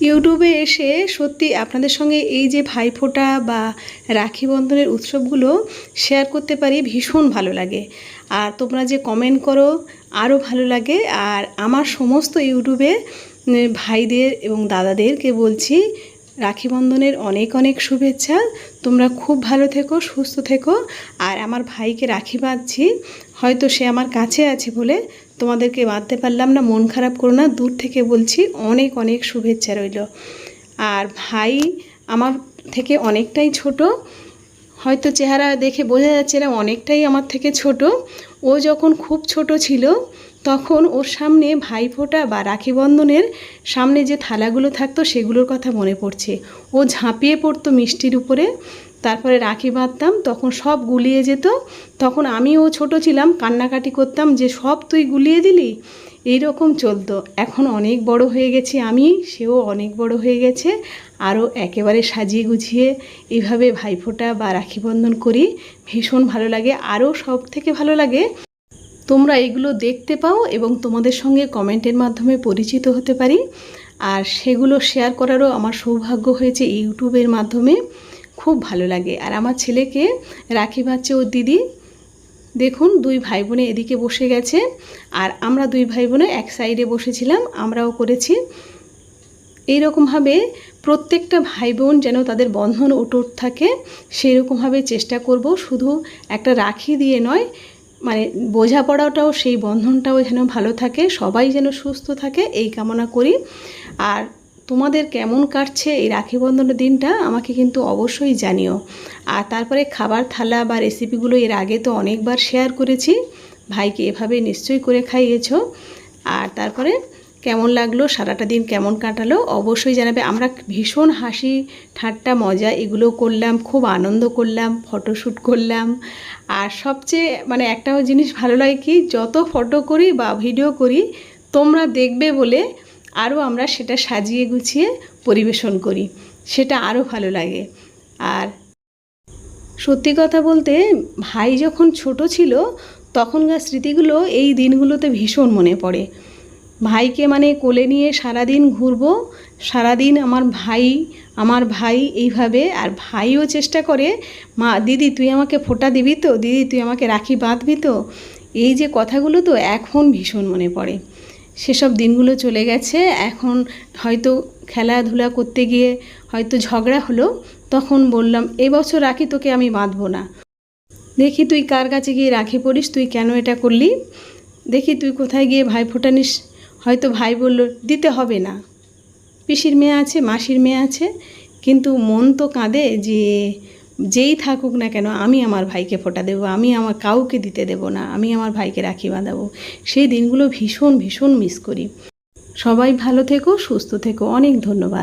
ইউটিউবে এসে সত্যি আপনাদের সঙ্গে এই যে ভাইফোঁটা বা রাখি বন্ধনের উৎসবগুলো শেয়ার করতে পারি ভীষণ ভালো লাগে। আর তোমরা যে কমেন্ট করো, আরও ভালো লাগে। আর আমার সমস্ত ইউটিউবে ভাইদের এবং দাদাদেরকে বলছি, রাখি বন্ধনের অনেক অনেক শুভেচ্ছা। তোমরা খুব ভালো থেকো, সুস্থ থেকো। আর আমার ভাইকে রাখি বাঁধছি। হয়তো সে আমার কাছে আছে বলে তোমাদেরকে বাঁধতে পারলাম না, মন খারাপ করো না। দূর থেকে বলছি, অনেক অনেক শুভেচ্ছা রইল। আর ভাই আমার থেকে অনেকটাই ছোট। হয়তো চেহারা দেখে বোঝা যাচ্ছে না, অনেকটাই আমার থেকে ছোট। ও যখন খুব ছোট ছিল তখন ওর সামনে ভাইফোঁটা বা রাখি বন্ধনের সামনে যে থালাগুলো থাকতো সেগুলোর কথা মনে পড়ছে। ও ঝাঁপিয়ে পড়তো মিষ্টির উপরে। তারপরে রাখি বাঁধতাম, তখন সব গুলিয়ে যেত। তখন আমিও ছোট ছিলাম, কান্নাকাটি করতাম যে, সব তুই গুলিয়ে দিলি? এই রকম চলতো। এখন অনেক বড় হয়ে গেছি আমি, সেও অনেক বড় হয়ে গেছে। আরও একেবারে সাজিয়ে গুছিয়ে এইভাবে ভাইফোঁটা বা রাখি বন্ধন করি। ভীষণ ভালো লাগে। আরও সব থেকে ভালো লাগে তোমরা এগুলো দেখতে পাও এবং তোমাদের সঙ্গে কমেন্টের মাধ্যমে পরিচিত হতে পারি। আর সেগুলো শেয়ার করারও আমার সৌভাগ্য হয়েছে ইউটিউবের মাধ্যমে। খুব ভালো লাগে। আর আমার ছেলেকে রাখি বাচ্চা ওর দিদি। দেখুন, দুই ভাই বোনে এদিকে বসে গেছে। আর আমরা দুই ভাই বোনে এক সাইডে বসেছিলাম, আমরাও করেছি। এই এইরকমভাবে প্রত্যেকটা ভাই বোন যেন তাদের বন্ধন অটুট থাকে সেই রকমভাবে চেষ্টা করব। শুধু একটা রাখি দিয়ে নয় মানে বোঝাপড়াটাও সেই বন্ধনটাও যেন ভালো থাকে, সবাই যেন সুস্থ থাকে, এই কামনা করি। আর তোমাদের কেমন কাটছে এই রাখি বন্ধনের দিনটা আমাকে কিন্তু অবশ্যই জানিও। আর তারপরে খাবার থালা বা রেসিপিগুলো এর আগে তো অনেকবার শেয়ার করেছি, ভাইকে এভাবে নিশ্চয়ই করে খাইয়েছ। আর তারপরে কেমন লাগল, সারাটা দিন কেমন কাটালো, অবশ্যই জানাবে। আমরা ভীষণ হাসি, ঠাট্টা, মজা এগুলো করলাম, খুব আনন্দ করলাম, ফটোশ্যুট করলাম। আর সবচেয়ে মানে একটাও জিনিস ভালো লাগে কি, যত ফটো করি বা ভিডিও করি, তোমরা দেখবে বলে আরও আমরা সেটা সাজিয়ে গুছিয়ে পরিবেশন করি। সেটা আরও ভালো লাগে। আর সত্যি কথা বলতে, ভাই যখন ছোট ছিল, তখনকার স্মৃতিগুলো এই দিনগুলোতে ভীষণ মনে পড়ে। ভাইকে মানে কোলে নিয়ে সারাদিন ঘুরবো, সারাদিন আমার ভাই আমার ভাই এইভাবে, আর ভাইও চেষ্টা করে, মা, দিদি, তুই আমাকে ফোটা দিবি তো? দিদি, তুই আমাকে রাখি বাঁধবি তো? এই যে কথাগুলো তো এখন ভীষণ মনে পড়ে। সেসব দিনগুলো চলে গেছে, এখন হয়তো খেলাধুলা করতে গিয়ে হয়তো ঝগড়া হলো, তখন বললাম এবছর রাখি তোকে আমি বাঁধবো না। দেখি তুই কার কাছে গিয়ে রাখি পড়িস, তুই কেন এটা করলি? দেখি তুই কোথায় গিয়ে ভাই ফোটা নিস। হয়তো ভাই বলল, দিতে হবে না। পিসির মেয়ে আছে, মাসির মেয়ে আছে, কিন্তু মন তো কাঁদে যে যেই থাকুক না কেন আমি আমার ভাইকে ফোটা দেব, আমি আমার কাউকে দিতে দেব না, আমি আমার ভাইকে রাখি বাঁধাবো। সেই দিনগুলো ভীষণ ভীষণ মিস করি। সবাই ভালো থেকো, সুস্থ থেকো। অনেক ধন্যবাদ।